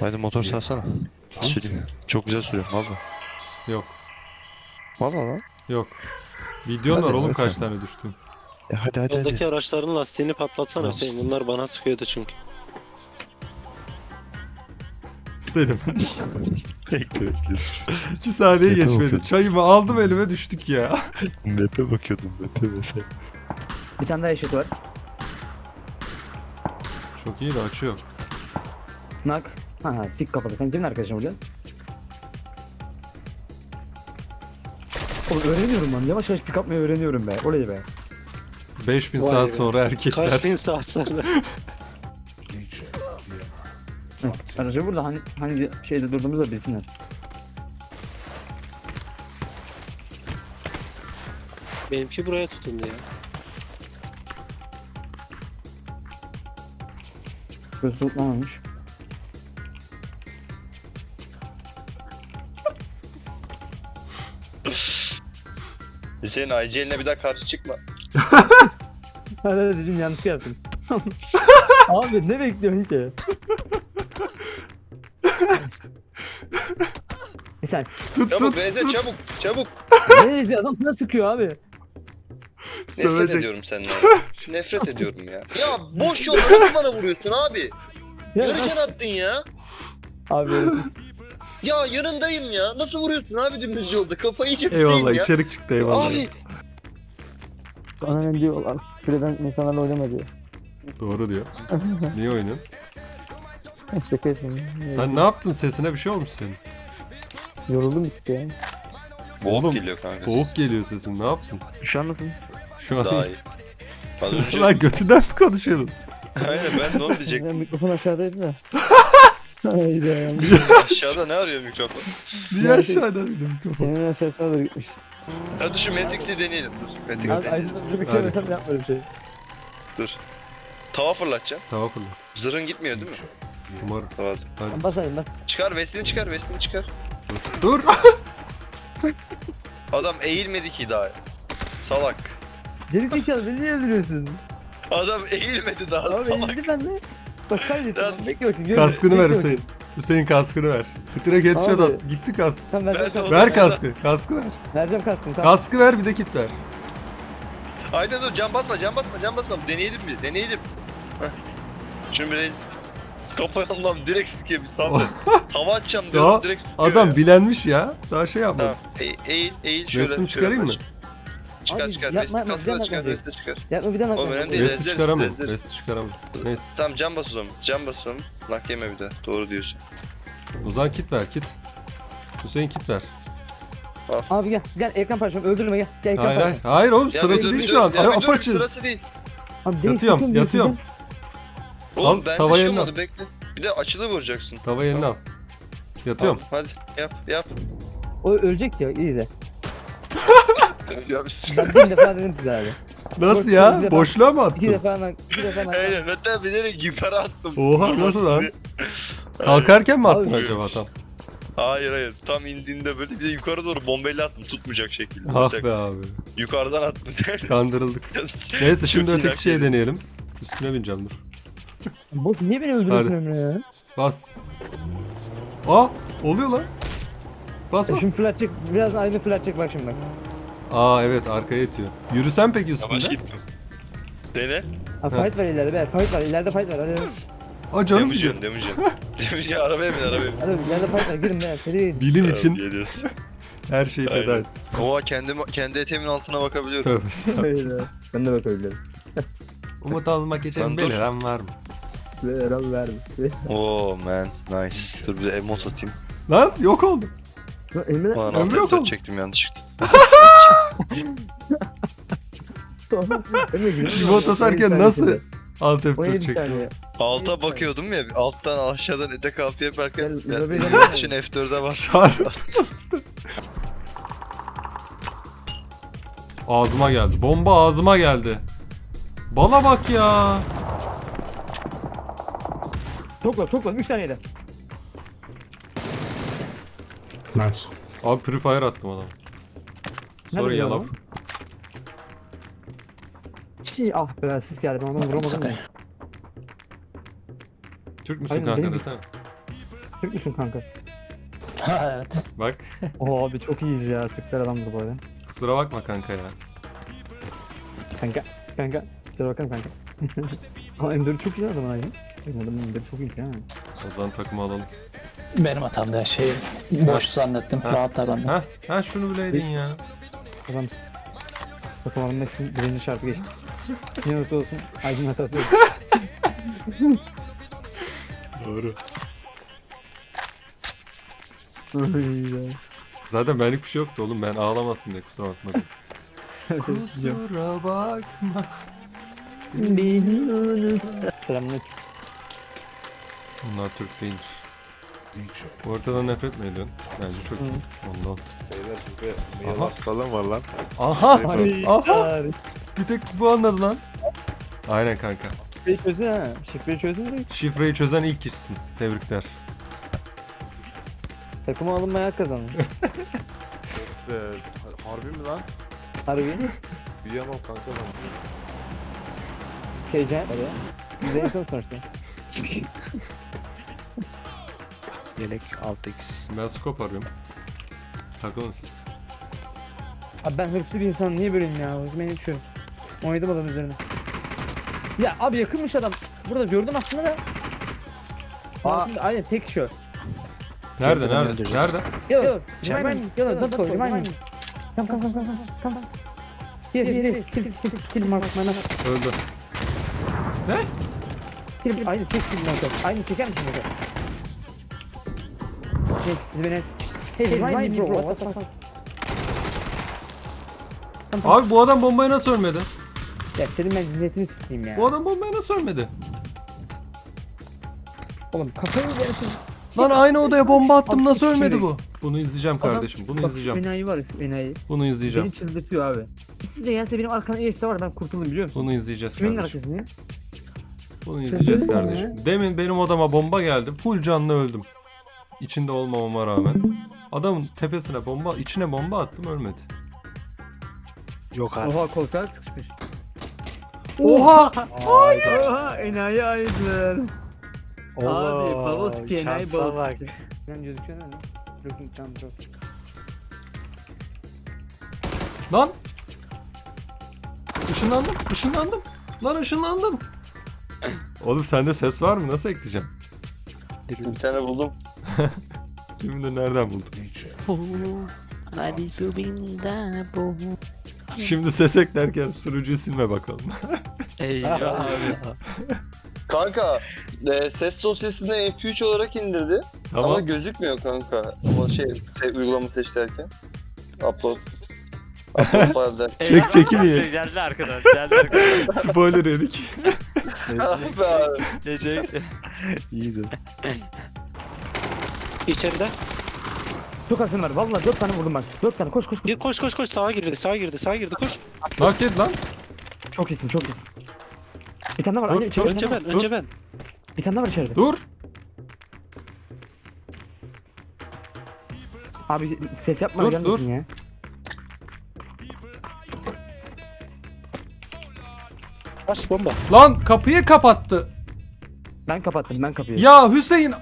Haydi motor salsana. Süreyim. Çok güzel sürüyorum valla. Yok. Valla lan. Yok. Videon Hadi var oğlum kaç tane düştün. E hadi hadi Yoldaki hadi. araçların lastiğini patlatsana Tamam. Hüseyin. Bunlar bana sıkıyordu çünkü. Selim. Bekle bekle. 2 saniye Yeter geçmedi. bakayım. Çayımı aldım elime düştük ya. Map'e bakıyordum map'e map'e. Bir tane daha eşit var. Çok iyi de açı yok. Nak. Ha ha sik kapalı. Sen kimin arkadaşın burada? Oğlum öğreniyorum ben. Yavaş yavaş pick up'mayı öğreniyorum be. Oley be. 5000 Vay saat be. sonra erkekler. Kaç bin saat sonra. Aracı burada hangi, hangi şeyde durduğumuzu da bilsinler. Benimki buraya tutundu ya. Göz tutmamış. Hüseyin ICL'ine bir daha karşı çıkma. Hadi hadi dedim yanlış yaptım. Abi ne bekliyorsun ki? Bir sen. Tut Çabuk tut. Reze çabuk çabuk. Neresi adam sana sıkıyor abi. Nefret Sövecek. ediyorum senden. Nefret ediyorum ya. Ya boş yolda nasıl bana vuruyorsun abi? Ya, Yarıcan attın ya. abi Ya yanındayım ya. Nasıl vuruyorsun abi dümdüz yolda? Kafayı yiyecek Eyvallah ya. içerik çıktı eyvallah. Abi bana ne diyorlar? Şuradan insanlarla oynama diyor. Doğru diyor. Niye oynuyorsun? Şaka yapıyorum. Sen ne yaptın? Sesine bir şey olmuş senin. Yoruldum işte ya. boğuk Oğlum, geliyor kanka. Boğuk geliyor sesin. Ne yaptın? Şu an nasıl? Şu an Daha iyi. Az önce Lan götünden mi konuşuyordun? aynen ben de onu diyecektim. Ben mikrofon aşağıdaydı da. Hayda. Aşağıda ne arıyor mikrofon? Niye aşağıda dedim mikrofon? Senin aşağısına doğru gitmiş. Hadi şu Matrix'i deneyelim. Dur. Matrix'i Az deneyelim. aydınlatıcı bir Hadi. şey desem yapmadım şey. Dur. Tava fırlatacağım. Tava fırla. Zırhın gitmiyor değil mi? Umarım. Tamam. Hadi. Bas ayın bas. Çıkar vestini çıkar vestini çıkar. Dur. Adam eğilmedi ki daha. Salak. Geri zekalı beni niye öldürüyorsun? Adam eğilmedi daha Abi salak. eğildi ben de. Bak kaybettim. Lan. Bekle bakayım. gör- kaskını ver. Hüseyin. Hüseyin kaskını ver. Direkt headshot Abi. at. Gitti kask. Tamam Ben vereceğim de kaskını. o- Ver kaskı. Kaskı ver. Vereceğim kaskını tamam. Kaskı ver bir de kit ver. Aynen dur cam basma cam basma cam basma. Deneyelim bir deneyelim. Heh. Şunu biraz Kafaya Allah'ım direkt sıkıyor bir sabret. Hava atacağım Ya, diyorsun direkt sıkıyor Adam ya. bilenmiş ya. Daha şey yapmadı. Tamam e- eğil eğil şöyle. Vestimi şöyle çıkarayım mı? aç. Çıkar Abi, çıkar. yapma, yapma, yapma, çıkar yapma. vesti çıkar. Yapma bir daha Oğlum, önemli değil. Vesti ezeriz. Vesti çıkaramıyorum. Neyse. Tamam cam bas o zaman. Cam basalım. Lak yeme bir de. Doğru diyorsun. O zaman kit ver kit. Hüseyin kit ver. Abi gel gel ekran parçamı öldürme gel. Gel ekran Hayır hayır. Hayır oğlum Ya sırası dur, değil bir şu dur. an. Ya bir dur, Apaçız. Sırası değil. Abi değil, Yatıyorum, sıkıyorum yatıyorum. Oğlum Al, ben tavayı çıkamadı eline bekle. Bir de açılı vuracaksın. Tavayı eline al. Yatıyorum. Hadi yap yap. O ölecek ya iyi de. Ben bin defa dedim size abi. Nasıl ya? bir defa- Boşluğa mı İki attın? defa nak, iki defa nak. Aynen hatta bilerek yukarı attım. Oha nasıl lan? Kalkarken mi attın Abi- acaba tam? Hayır hayır tam indiğinde böyle bir de yukarı doğru bombayla attım tutmayacak şekilde. Ah Mesela be abi. Yukarıdan attım. Kandırıldık. Neyse şimdi Çok iyi öteki şeye dakika. deneyelim. Üstüne bineceğim dur. Boş niye beni öldürüyorsun Emre ya? Bas. Aa oluyor lan. Bas bas. Şimdi flat çek, biraz aynı flat çek bak şimdi bak. Aa evet arkaya itiyor. Yürüsen peki Yavaş üstünde? gittim. Dene. Ha fight var ileride be, fight var, ileride fight var. Hadi. Aa canım gidiyor. Demeyeceksin demeyeceksin. Demeyeceksin arabaya bin arabaya bin. Hadi ileride fight var, girin be, seri. Bilim için Geliyorsun. her şeyi feda Aynen. et. Oha kendi, kendi eteğimin altına bakabiliyorum. Tövbe estağfurullah. ben de bakabilirim. Umut almak Lan için dur. beliren var mı? Ver al ver. Oo man nice. Dur bir de emot atayım. Lan yok oldu. Lan Emre Ulan Ömrü yok altı oğlum. çektim yanlışlıkla. Remote atarken nasıl alt O F4 bir çekti? Alta bakıyordum ya alttan aşağıdan etek altı yaparken için F4'e bas. Çarp. ağzıma geldi. Bomba ağzıma geldi. Bala bak ya. Çok var, çok var. Üç tane yedi. Abi Free Fire attım adam. Sorry Nerede yalap. Şey, ah be siz geldi ben onu vuramadım. Türk müsün Aynen, kanka benim- desene. Türk müsün kanka? evet. Bak Oo abi çok iyiyiz ya. Türkler adamdır bu arada. kusura bakma kanka ya. Kanka. Kanka. Size bakalım kanka. Ama M4 çok iyi adam abi. Benim adamın M4 çok iyi ya. O zaman takımı alalım. Benim hatam da şey boş zannettim. Ha. Rahat davrandım. Ha, ha şunu bileydin ya. Adamsın. Takım alınmak için birinci şartı geçti. Ne olursa olsun Aydın hatası yok. Doğru. Zaten benlik bir şey yoktu oğlum ben ağlamasın diye kusura bakmadım. Biliyorum. kusura bakma. Beni unut. Selamünaleyküm. Bunlar Türk değildir. Bu ortadan nefret mi ediyorsun? Bence çok iyi. Ondan. Beyler bizde Aha. mail hastalığım var lan. Aha! Ay, Aha! ay. Bir tek bu anladı lan. Aynen kanka. Şifreyi çözdün ha. Şifreyi çözdün de Şifreyi çözen ilk kişisin. Tebrikler. takıma alınmaya hak kazandın. Ee, harbi mi lan? Harbi. Büyüyemem kanka ben. Heyecan. Ya. Biz de insan sonuçta. Yelek 6x. Ben scope arıyorum. Takılın siz. Abi ben hırslı bir insan niye böyleyim ya? Hoşuma geçiyor. Oynadım adam üzerine. Ya abi yakınmış adam. Burada gördüm aslında da. Aa. Aslında aynen tek şu. Nerede Yakını nerede? öldürecek. Nerede? Yo, yo, Çemen. remind me. Yo, don't go, remind me. Come, come, come, come, come, come. Here, here, here. Kill, kill, kill Mark, mana. Öldü. Kill, aynı tek kill Mark. Aynı çeker misin Abi bu adam bombaya nasıl ölmedi? Ya senin ben ciddiyetini sikeyim ya. Bu adam bombaya nasıl ölmedi? Oğlum kafayı verirsin? Lan aynı odaya bomba attım nasıl ölmedi bu? Bunu izleyeceğim kardeşim. Bunu Bak, izleyeceğim. Var enayi. Bunu izleyeceğim. Beni çıldırtıyor abi. Siz de gelse benim arkamda ES'de var ben kurtuldum biliyor musun? Bunu izleyeceğiz Kimin kardeşim. arkasındayım? Bunu izleyeceğiz kardeşim. Demin benim odama bomba geldi. Full canlı öldüm. İçinde olmamama rağmen. Adamın tepesine bomba, içine bomba attım ölmedi. Yok abi. Oha koltuğa sıkışmış. Oha! Oha enayi aydın. Abi Pavoski enayi şansa bak. Pavoski. Sen gözüküyor mu? Looking down drop. Lan! Işınlandım, ışınlandım. Lan ışınlandım. Oğlum sende ses var mı? Nasıl ekleyeceğim? Bir tane buldum. Kim de nereden buldun? Hadi bu binda bu. Şimdi ses eklerken sürücüyü silme bakalım. Abi. Kanka e, ses dosyasını MP3 olarak indirdi. Ama tamam. gözükmüyor kanka. O şey, şey uygulama seçerken. Upload. Upload. Çek çekiliyor. Geldi arkadan. Geldi arkadan. Spoiler yedik. Abi. Gelecek. İyiydi. İçeride. Çok akın var. Valla dört tane vurdum bak. Dört tane koş koş koş. Gir koş koş koş sağa girdi sağa girdi sağa girdi koş. Knock yedi lan. Çok iyisin çok iyisin. Bir tane daha var. Dur, içeride bir Önce tane ben var. önce ben. Bir tane daha var içeride. Dur. Abi ses yapma. Dur, gelmesin dur. Ya. Aç bomba. Lan kapıyı kapattı. Ben kapattım ben kapıyı. Ya Hüseyin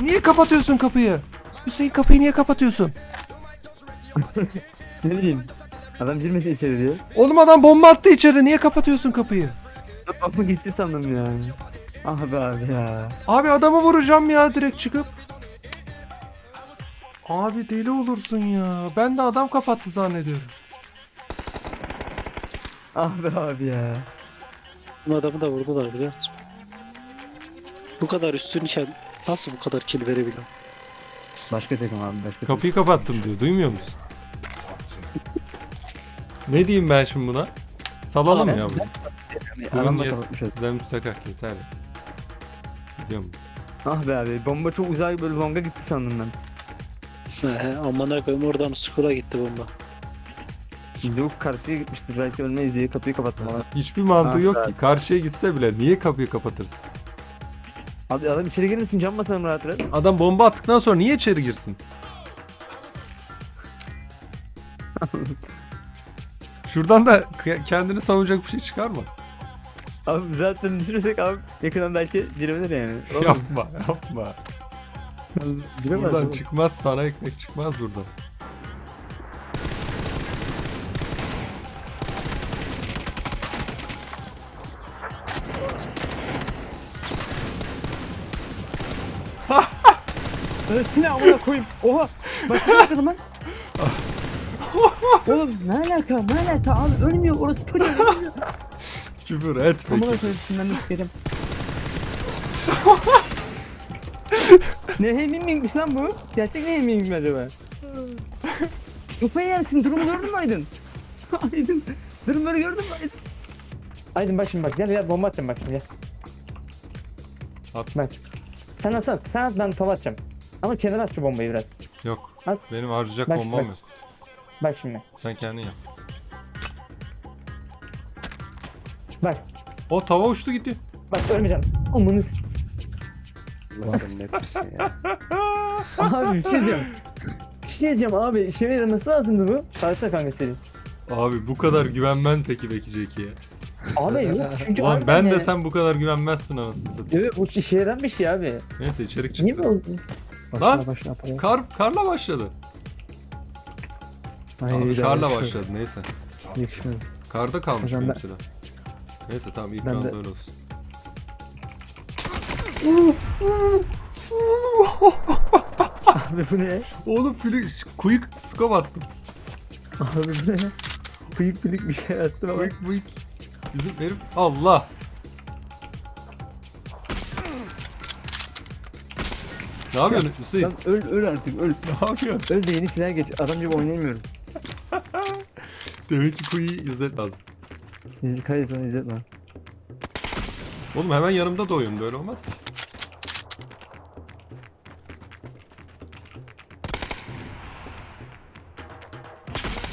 niye kapatıyorsun kapıyı? Hüseyin kapıyı niye kapatıyorsun? Ne bileyim. Adam girmesin içeri diyor. Oğlum adam bomba attı içeri niye kapatıyorsun kapıyı? Aklı gitti sandım ya. Ah be abi ya. Abi adamı vuracağım ya direkt çıkıp. Abi deli olursun ya. Ben de adam kapattı zannediyorum. Ah be abi ya. Bu adamı da vurdular biliyor musun? Bu kadar üstün iken nasıl bu kadar kill verebiliyor? Başka takım abi başka Kapıyı kapattım diyor. Duymuyor musun? ne diyeyim ben şimdi buna? Salalım Abi, ya bunu. takım. Adam da yet- kapatmış olsun. Sizden müstakak yeter. Gidiyorum. Ah be abi bomba çok uzak böyle longa gitti sandım ben. He amına koyayım oradan skula gitti bomba. Yok karşıya gitmiştir belki ölmeyiz diye kapıyı kapattım ama. Hiçbir mantığı Ah yok ki. Karşıya gitse bile niye kapıyı kapatırsın? Abi adam içeri girmesin cam basalım rahat rahat. Adam bomba attıktan sonra niye içeri girsin? Şuradan da kendini savunacak bir şey çıkar mı? Abi zaten düşürsek abi yakından belki girebilir yani. Oğlum, yapma, yapma. Giremez Buradan oğlum. çıkmaz sana ekmek çıkmaz buradan. Öylesine amına koyayım. Oha. Bak ne yaptın lan? Oğlum ne alaka ne alaka abi ölmüyor orası pırı ölmüyor. Küfür etme. Amına koyayım şimdiden de sikerim. ne hemim miymiş lan bu? Gerçek ne hemim mi acaba? Kafayı yersin durumu gördün mü Aydın? Aydın durumları gördün mü Aydın? Aydın bak şimdi bak gel gel bomba atacağım bak şimdi gel. At. Bak. Sen at at sen at ben tava atacağım. Ama kenara at şu bombayı biraz. Yok. At. Benim harcayacak Bak, bombam bak. yok. Bak şimdi. Sen kendin yap. Bak. O tava uçtu gitti. Bak ölmeyeceğim. Amanı s- Umarım net misin ya? Abi bir şey diyeceğim. Bir şey diyeceğim abi. İşe yaraması lazımdı bu. Tarihte kanka senin. Abi bu kadar güvenmen peki Beki Jackie'ye. Abi yok çünkü Ulan harbiden ben de yani- sen bu kadar güvenmezsin anasını satayım. Evet bu işe yarayan bir şey abi. Neyse içerik Niye çıktı. mi oldu? Lan! Başla başla yapalım. Kar, karla başladı. Abi Hayır, karla yetişmedi. başladı neyse. Yetişmedi. Karda kalmış Hocam benim ben- silah. Neyse tamam ilk Ben round de- öyle olsun. Abi bu ne? Oğlum fili quick scope attım. Abi bu ne? Bıyık bıyık bir şey attım ama. Quick quick. Bizim herif Allah. Ne yapıyorsun Hüseyin? Lan öl öl artık öl. Ne yapıyorsun? Öl de yeni silah geç. Adam gibi oynayamıyorum. Demek ki Quick'i izlet lazım. İzle kaydet onu izletme. Oğlum hemen yanımda da oyun böyle olmaz ki.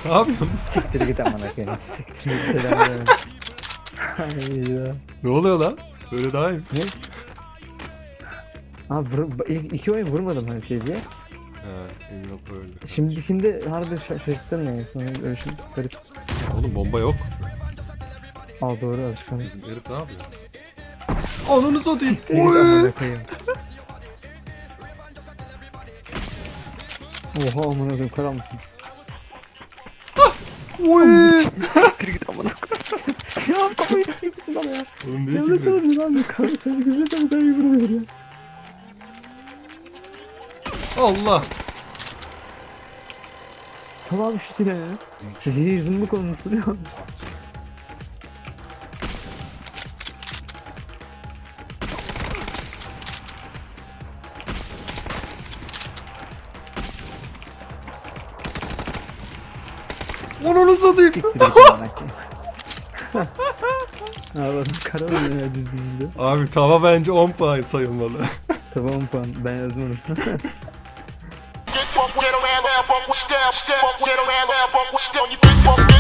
Ne yapıyorsun? Siktir git amına koyayım. Siktir git selam ver. Ne oluyor lan? Böyle daha iyi. Abi vur, ilk iki oyun vurmadım hani şey diye. He, ol öyle. Şimdikinde harbi şa şaşırttım yani. Sonra öyle şey garip. Oğlum bomba yok. Aa doğru alışkanlık. Bizim herif ne yapıyor? Ananı satayım. Oy! Oha amına koyayım karanlık. Oy! Git amına koyayım. Ya kafayı sıkıyorsun bana ya. Oğlum niye Ya küfür nasıl ediyorsun? oluyor lan bu kanka? Sen güzel sen iyi vuruyor ya. Allah! Sal abi şu silahı ya. Zehir zımbık olmuşsun ya. Ananı satayım. Siktir git amına koyayım. Abi kara oluyor ya düzgünde. Abi tava bence 10 puan sayılmalı. Tamam puan ben. Get fuck with a man, fuck with step, fuck with a man, fuck with step. You big fuck,